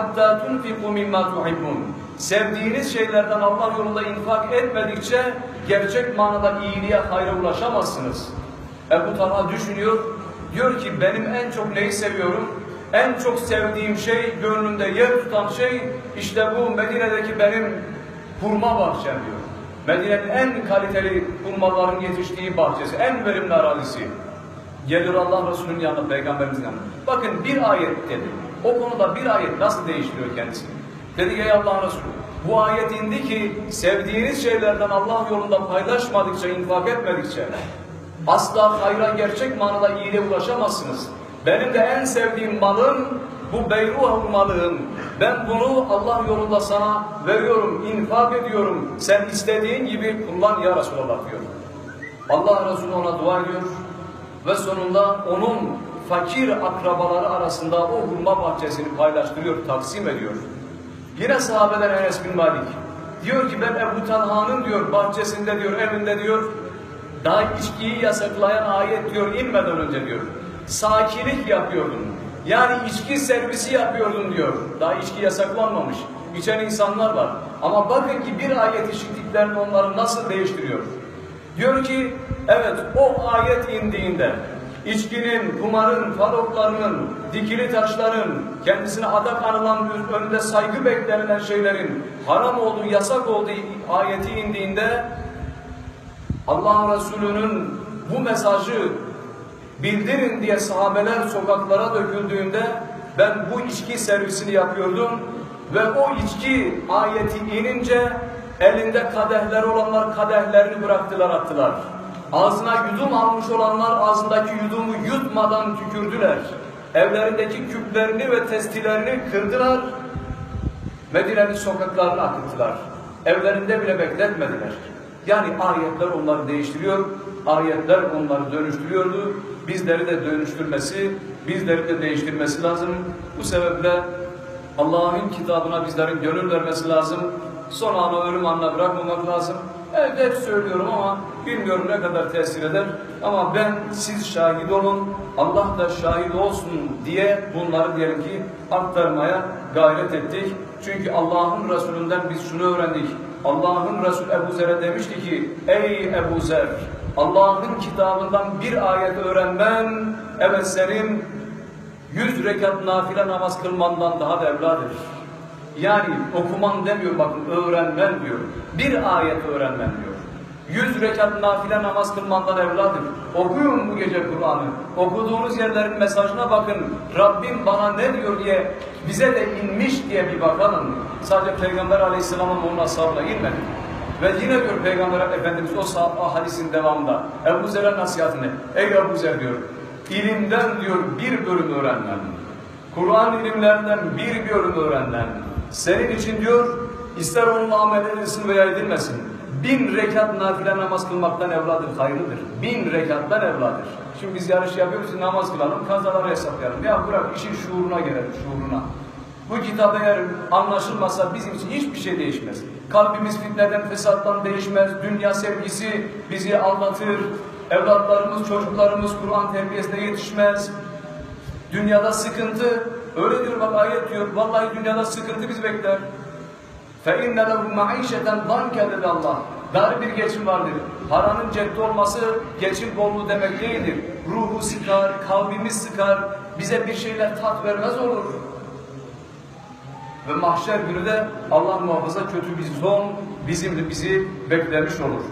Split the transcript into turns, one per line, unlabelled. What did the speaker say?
hatta tunfiku mimma tuhibbun. Sevdiğiniz şeylerden Allah yolunda infak etmedikçe gerçek manada iyiliğe, hayra ulaşamazsınız. Ebu Talha düşünüyor, diyor ki benim en çok neyi seviyorum? En çok sevdiğim şey, gönlümde yer tutan şey işte bu Medine'deki benim hurma bahçem diyor. Medine'nin en kaliteli hurmaların yetiştiği bahçesi, en verimli arazisi. Gelir Allah Resulü'nün yanına, Peygamberimizin yanına. Bakın bir ayet dedi. O konuda bir ayet nasıl değiştiriyor kendisini? Dedi ki ey Allah'ın Resulü, bu ayet indi ki sevdiğiniz şeylerden Allah yolunda paylaşmadıkça, infak etmedikçe asla hayra gerçek manada iyiliğe ulaşamazsınız. Benim de en sevdiğim malım bu beyruha malım. Ben bunu Allah yolunda sana veriyorum, infak ediyorum. Sen istediğin gibi kullan ya Resulallah diyor. Allah Resulü ona dua ediyor ve sonunda onun fakir akrabaları arasında o hurma bahçesini paylaştırıyor, taksim ediyor. Yine sahabeden Enes bin Malik diyor ki ben Ebu Talha'nın diyor bahçesinde diyor evinde diyor daha içkiyi yasaklayan ayet diyor inmeden önce diyor sakilik yapıyordum. Yani içki servisi yapıyordum diyor. Daha içki yasaklanmamış. İçen insanlar var. Ama bakın ki bir ayet işittiklerini onları nasıl değiştiriyor. Diyor ki evet o ayet indiğinde içkinin, kumarın, faloklarının, dikili taşların, kendisine adak anılan önünde saygı beklenilen şeylerin haram olduğu, yasak olduğu ayeti indiğinde Allah Resulü'nün bu mesajı bildirin diye sahabeler sokaklara döküldüğünde ben bu içki servisini yapıyordum ve o içki ayeti inince elinde kadehler olanlar kadehlerini bıraktılar attılar. Ağzına yudum almış olanlar ağzındaki yudumu yutmadan tükürdüler. Evlerindeki küplerini ve testilerini kırdılar. Medine'nin sokaklarını akıttılar. Evlerinde bile bekletmediler. Yani ayetler onları değiştiriyor, ayetler onları dönüştürüyordu. Bizleri de dönüştürmesi, bizleri de değiştirmesi lazım. Bu sebeple Allah'ın kitabına bizlerin gönül vermesi lazım. Son ana ölüm anına bırakmamak lazım. Evet hep söylüyorum ama bilmiyorum ne kadar tesir eder. Ama ben siz şahit olun, Allah da şahit olsun diye bunları diyelim ki aktarmaya gayret ettik. Çünkü Allah'ın Resulünden biz şunu öğrendik. Allah'ın Resulü Ebu Zer'e demişti ki Ey Ebu Zer Allah'ın kitabından bir ayet öğrenmen evet senin yüz rekat nafile namaz kılmandan daha da evladır. Yani okuman demiyor bakın öğrenmen diyor. Bir ayet öğrenmen diyor. Yüz rekat nafile namaz kılmandan evladır. Okuyun bu gece Kur'an'ı. Okuduğunuz yerlerin mesajına bakın. Rabbim bana ne diyor diye bize de inmiş diye bir bakalım. Sadece Peygamber Aleyhisselam'ın onun ashabına inmedi. Ve yine diyor Peygamber Efendimiz o sahaba hadisin devamında Ebu Zer'e nasihatini. Ey Ebu Zer diyor. ilimden diyor bir bölüm öğrenmem. Kur'an ilimlerinden bir bölüm öğrenmem. Senin için diyor ister onunla amel edilsin veya edilmesin. Bin rekat nafile namaz kılmaktan evladır, hayırlıdır. Bin rekattan evladır. Şimdi biz yarış yapıyoruz, namaz kılalım, kazaları hesaplayalım. Ya bırak işin şuuruna gelelim, şuuruna. Bu kitap eğer anlaşılmasa bizim için hiçbir şey değişmez. Kalbimiz fitneden, fesattan değişmez. Dünya sevgisi bizi aldatır. Evlatlarımız, çocuklarımız Kur'an terbiyesine yetişmez. Dünyada sıkıntı, öyle diyor bak ayet diyor, vallahi dünyada sıkıntı bizi bekler. فَاِنَّ لَهُ مَعِيشَةً ضَنْكَ dedi Allah. Dar bir geçim vardır. Paranın cepte olması geçim bolluğu demek değildir. Ruhu sıkar, kalbimiz sıkar, bize bir şeyler tat vermez olur. Ve mahşer günü de Allah muhafaza kötü bir son bizimle bizi beklemiş olur.